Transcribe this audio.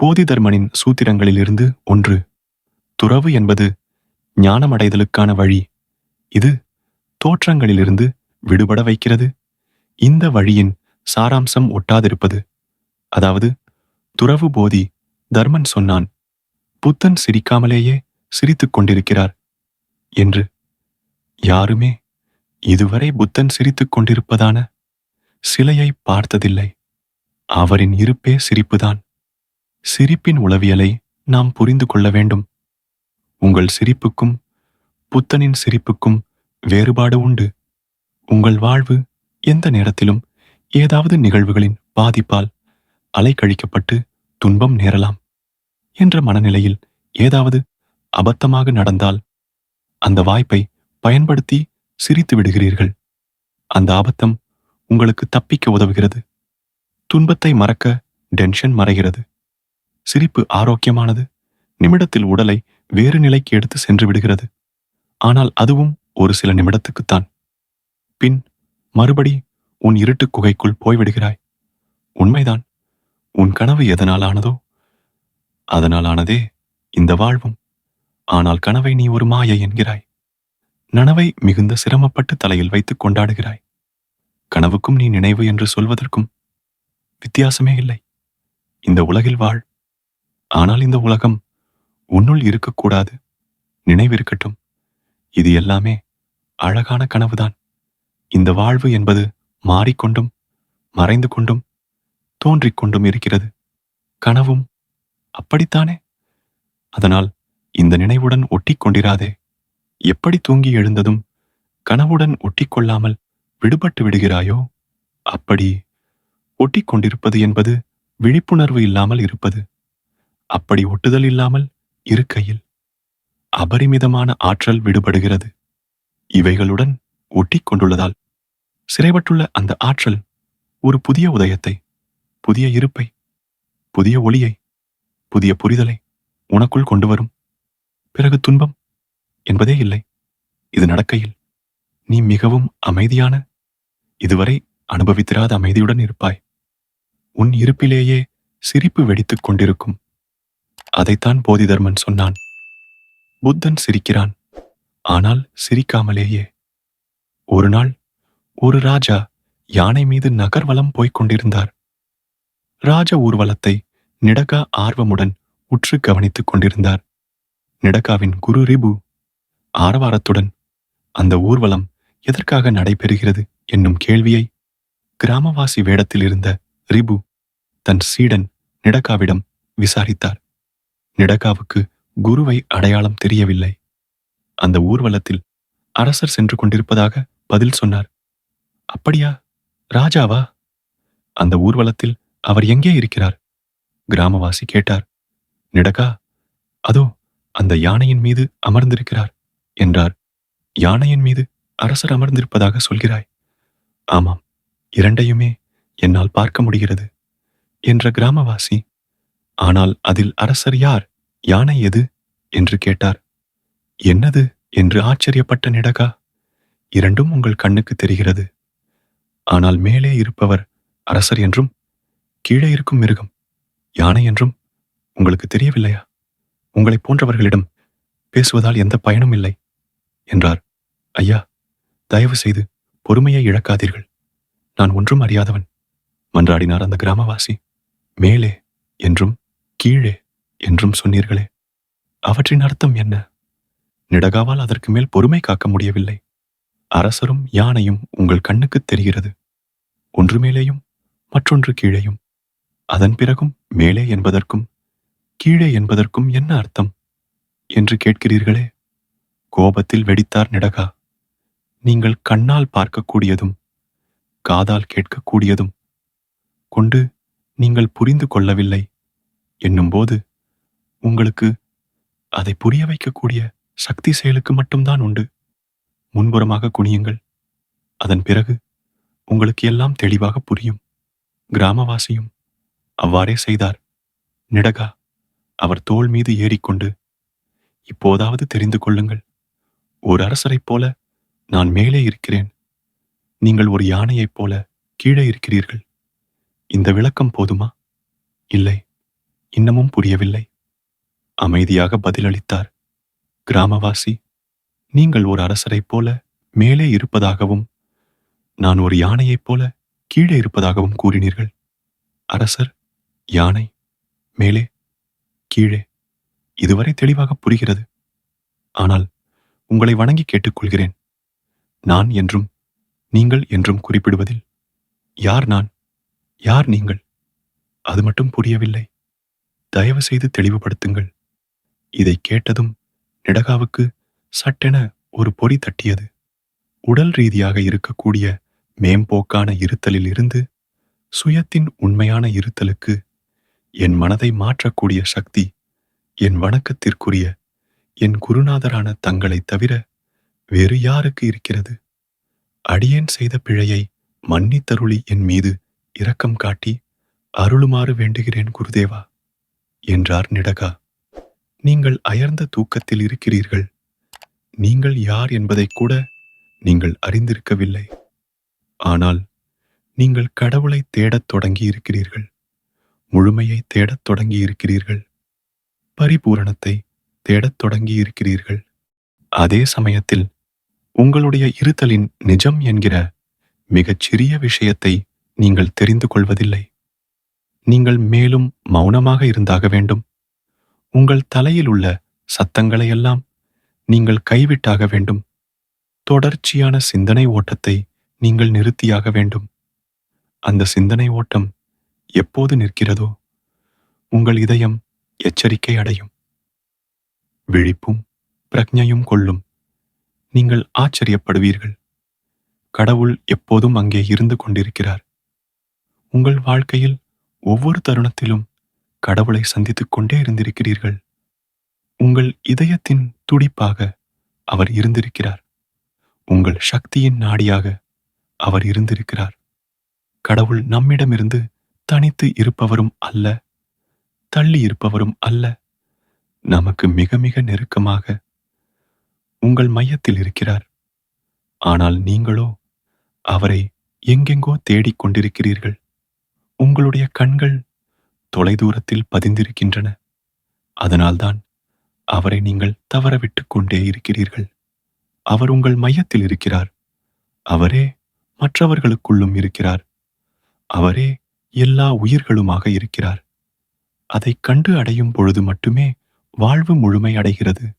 போதிதர்மனின் சூத்திரங்களிலிருந்து ஒன்று. துறவு என்பது ஞானமடைதலுக்கான வழி. இது தோற்றங்களிலிருந்து விடுபட வைக்கிறது. இந்த வழியின் சாராம்சம் ஒட்டாதிருப்பது. அதாவது துறவு போதி தர்மன் சொன்னான் புத்தன் சிரிக்காமலேயே சிரித்துக் கொண்டிருக்கிறார் என்று. யாருமே இதுவரை புத்தன் சிரித்துக் கொண்டிருப்பதான சிலையை பார்த்ததில்லை. அவரின் இருப்பே சிரிப்புதான். சிரிப்பின் உளவியலை நாம் புரிந்து கொள்ள வேண்டும். உங்கள் சிரிப்புக்கும் புத்தனின் சிரிப்புக்கும் வேறுபாடு உண்டு. உங்கள் வாழ்வு எந்த நேரத்திலும் ஏதாவது நிகழ்வுகளின் பாதிப்பால் அலைக்கழிக்கப்பட்டு துன்பம் நேரலாம் என்ற மனநிலையில் ஏதாவது அபத்தமாக நடந்தால் அந்த வாய்ப்பை பயன்படுத்தி சிரித்து விடுகிறீர்கள். அந்த ஆபத்தம் உங்களுக்கு தப்பிக்க உதவுகிறது. துன்பத்தை மறக்க டென்ஷன் மறைகிறது. சிரிப்பு ஆரோக்கியமானது. நிமிடத்தில் உடலை வேறு நிலைக்கு எடுத்து சென்று விடுகிறது. ஆனால் அதுவும் ஒரு சில நிமிடத்துக்குத்தான். பின் மறுபடி உன் இருட்டு குகைக்குள் போய்விடுகிறாய். உண்மைதான். உன் கனவு எதனால் ஆனதோ அதனால் ஆனதே இந்த வாழ்வும். ஆனால் கனவை நீ ஒரு மாயை என்கிறாய். நனவை மிகுந்த சிரமப்பட்டு தலையில் வைத்துக் கொண்டாடுகிறாய். கனவுக்கும் நீ நினைவு என்று சொல்வதற்கும் வித்தியாசமே இல்லை. இந்த உலகில் வாழ் ஆனால் இந்த உலகம் உன்னுள் இருக்கக்கூடாது. நினைவிருக்கட்டும். இது எல்லாமே அழகான கனவுதான். இந்த வாழ்வு என்பது மாறிக்கொண்டும் மறைந்து கொண்டும் தோன்றிக் கொண்டும் இருக்கிறது. கனவும் அப்படித்தானே? அதனால் இந்த நினைவுடன் ஒட்டிக் கொண்டிராதே. எப்படி தூங்கி எழுந்ததும் கனவுடன் ஒட்டிக்கொள்ளாமல் விடுபட்டு விடுகிறாயோ அப்படி ஒட்டிக் கொண்டிருப்பது என்பது விழிப்புணர்வு இல்லாமல் இருப்பது. அப்படி ஒட்டுதல் இல்லாமல் இருக்கையில் அபரிமிதமான ஆற்றல் விடுபடுகிறது. இவைகளுடன் ஒட்டிக் கொண்டுள்ளதால் சிறைப்பட்டுள்ள அந்த ஆற்றல் ஒரு புதிய உதயத்தை புதிய இருப்பை புதிய ஒளியை புதிய புரிதலை உனக்குள் கொண்டு வரும். பிறகு துன்பம் என்பதே இல்லை. இது நடக்கையில் நீ மிகவும் அமைதியான இதுவரை அனுபவித்திராத அமைதியுடன் இருப்பாய். உன் இருப்பிலேயே சிரிப்பு வெடித்துக் கொண்டிருக்கும் அதைத்தான் போதிதர்மன் சொன்னான். புத்தன் சிரிக்கிறான். ஆனால் சிரிக்காமலேயே. ஒரு நாள் ஒரு ராஜா யானை மீது நகர்வலம் போய்க் கொண்டிருந்தார். ராஜ ஊர்வலத்தை நிடகா ஆர்வமுடன் உற்று கவனித்துக் கொண்டிருந்தார். நிடகாவின் குரு ரிபு ஆரவாரத்துடன் அந்த ஊர்வலம் எதற்காக நடைபெறுகிறது என்னும் கேள்வியை கிராமவாசி வேடத்தில் இருந்த ரிபு தன் சீடன் நிடகாவிடம் விசாரித்தார். நிடகாவுக்கு குருவை அடையாளம் தெரியவில்லை. அந்த ஊர்வலத்தில் அரசர் சென்று கொண்டிருப்பதாக பதில் சொன்னார். அப்படியா? ராஜாவா? அந்த ஊர்வலத்தில் அவர் எங்கே இருக்கிறார்? கிராமவாசி கேட்டார். நிடகா அதோ அந்த யானையின் மீது அமர்ந்திருக்கிறார் என்றார். யானையின் மீது அரசர் அமர்ந்திருப்பதாக சொல்கிறாய்? ஆமாம் இரண்டையுமே என்னால் பார்க்க முடிகிறது என்ற கிராமவாசி ஆனால் அதில் அரசர் யார்? யானை எது? என்று கேட்டார். என்னது? என்று ஆச்சரியப்பட்ட நிடகா. இரண்டும் உங்கள் கண்ணுக்கு தெரிகிறது. ஆனால் மேலே இருப்பவர் அரசர் என்றும் கீழே இருக்கும் மிருகம் யானை என்றும் உங்களுக்கு தெரியவில்லையா? உங்களைப் போன்றவர்களிடம் பேசுவதால் எந்த பயனும் இல்லை என்றார். ஐயா தயவு செய்து பொறுமையை இழக்காதீர்கள். நான் ஒன்றும் அறியாதவன் மன்றாடினார் அந்த கிராமவாசி. மேலே என்றும் கீழே என்றும் சொன்னீர்களே. அவற்றின் அர்த்தம் என்ன? நிடகாவால் அதற்கு மேல் பொறுமை காக்க முடியவில்லை. அரசரும் யானையும் உங்கள் கண்ணுக்குத் தெரிகிறது. ஒன்று மேலேயும் மற்றொன்று கீழேயும். அதன் பிறகும் மேலே என்பதற்கும் கீழே என்பதற்கும் என்ன அர்த்தம்? என்று கேட்கிறீர்களே. கோபத்தில் வெடித்தார் நிடகா. நீங்கள் கண்ணால் பார்க்கக்கூடியதும் காதால் கேட்கக்கூடியதும் கொண்டு நீங்கள் புரிந்து கொள்ளவில்லை. என்னும்போது உங்களுக்கு அதை புரிய வைக்கக்கூடிய சக்தி செயலுக்கு மட்டும்தான் உண்டு. முன்புறமாக குனியுங்கள். அதன் பிறகு உங்களுக்கு எல்லாம் தெளிவாக புரியும். கிராமவாசியும் அவ்வாறே செய்தார். நிடகா அவர் தோள் மீது ஏறிக்கொண்டு இப்போதாவது தெரிந்து கொள்ளுங்கள். ஒரு அரசரைப் போல நான் மேலே இருக்கிறேன். நீங்கள் ஒரு யானையைப் போல கீழே இருக்கிறீர்கள். இந்த விளக்கம் போதுமா? இல்லை. இன்னமும் புரியவில்லை. அமைதியாக பதிலளித்தார். கிராமவாசி நீங்கள் ஒரு அரசரைப் போல மேலே இருப்பதாகவும் நான் ஒரு யானையைப் போல கீழே இருப்பதாகவும் கூறினீர்கள். அரசர் யானை மேலே கீழே இதுவரை தெளிவாக புரிகிறது. ஆனால் உங்களை வணங்கி கேட்டுக்கொள்கிறேன். நான் என்றும் நீங்கள் என்றும் குறிப்பிடுவதில் யார் நான் யார் நீங்கள்? அது மட்டும் புரியவில்லை. தயவு செய்து தெளிவுபடுத்துங்கள். இதை கேட்டதும் நிடகாவுக்கு சட்டென ஒரு பொறி தட்டியது. உடல் ரீதியாக இருக்கக்கூடிய மேம்போக்கான இருத்தலில் இருந்து சுயத்தின் உண்மையான இருத்தலுக்கு என் மனதை மாற்றக்கூடிய சக்தி என் வணக்கத்திற்குரிய என் குருநாதரான தங்களைத் தவிர வேறு யாருக்கு இருக்கிறது? அடியேன் செய்த பிழையை மன்னித்தருளி என் மீது இரக்கம் காட்டி அருளுமாறு வேண்டுகிறேன் குருதேவா. என்றார் நிடகா. நீங்கள் அயர்ந்த தூக்கத்தில் இருக்கிறீர்கள். நீங்கள் யார் என்பதை கூட நீங்கள் அறிந்திருக்கவில்லை. ஆனால் நீங்கள் கடவுளை தேடத் தொடங்கி இருக்கிறீர்கள் முழுமையை தேடத் தொடங்கி இருக்கிறீர்கள் பரிபூரணத்தை தேடத் தொடங்கி இருக்கிறீர்கள் அதே சமயத்தில் உங்களுடைய இருத்தலின் நிஜம் என்கிற மிகச் சிறிய விஷயத்தை நீங்கள் தெரிந்து கொள்வதில்லை. நீங்கள் மேலும் மௌனமாக இருந்தாக வேண்டும். உங்கள் தலையில் உள்ள சத்தங்களையெல்லாம் நீங்கள் கைவிட்டாக வேண்டும். தொடர்ச்சியான சிந்தனை ஓட்டத்தை நீங்கள் நிறுத்தியாக வேண்டும். அந்த சிந்தனை ஓட்டம் எப்போது நிற்கிறதோ உங்கள் இதயம் எச்சரிக்கை அடையும். விழிப்பும் பிரக்ஞையும் கொள்ளும். நீங்கள் ஆச்சரியப்படுவீர்கள். கடவுள் எப்போதும் அங்கே இருந்து கொண்டிருக்கிறார். உங்கள் வாழ்க்கையில் ஒவ்வொரு தருணத்திலும் கடவுளை சந்தித்துக் கொண்டே இருந்திருக்கிறீர்கள். உங்கள் இதயத்தின் துடிப்பாக அவர் இருந்திருக்கிறார். உங்கள் சக்தியின் நாடியாக அவர் இருந்திருக்கிறார். கடவுள் நம்மிடமிருந்து தனித்து இருப்பவரும் அல்ல தள்ளி இருப்பவரும் அல்ல. நமக்கு மிக மிக நெருக்கமாக உங்கள் மையத்தில் இருக்கிறார். ஆனால் நீங்களோ அவரை எங்கெங்கோ தேடிக் கொண்டிருக்கிறீர்கள். உங்களுடைய கண்கள் தொலைதூரத்தில் பதிந்திருக்கின்றன. அதனால்தான் அவரை நீங்கள் தவறவிட்டுக் கொண்டே இருக்கிறீர்கள். அவர் உங்கள் மையத்தில் இருக்கிறார். அவரே மற்றவர்களுக்குள்ளும் இருக்கிறார். அவரே எல்லா உயிர்களுமாக இருக்கிறார். அதைக் கண்டு அடையும் பொழுது மட்டுமே வாழ்வு முழுமை அடைகிறது.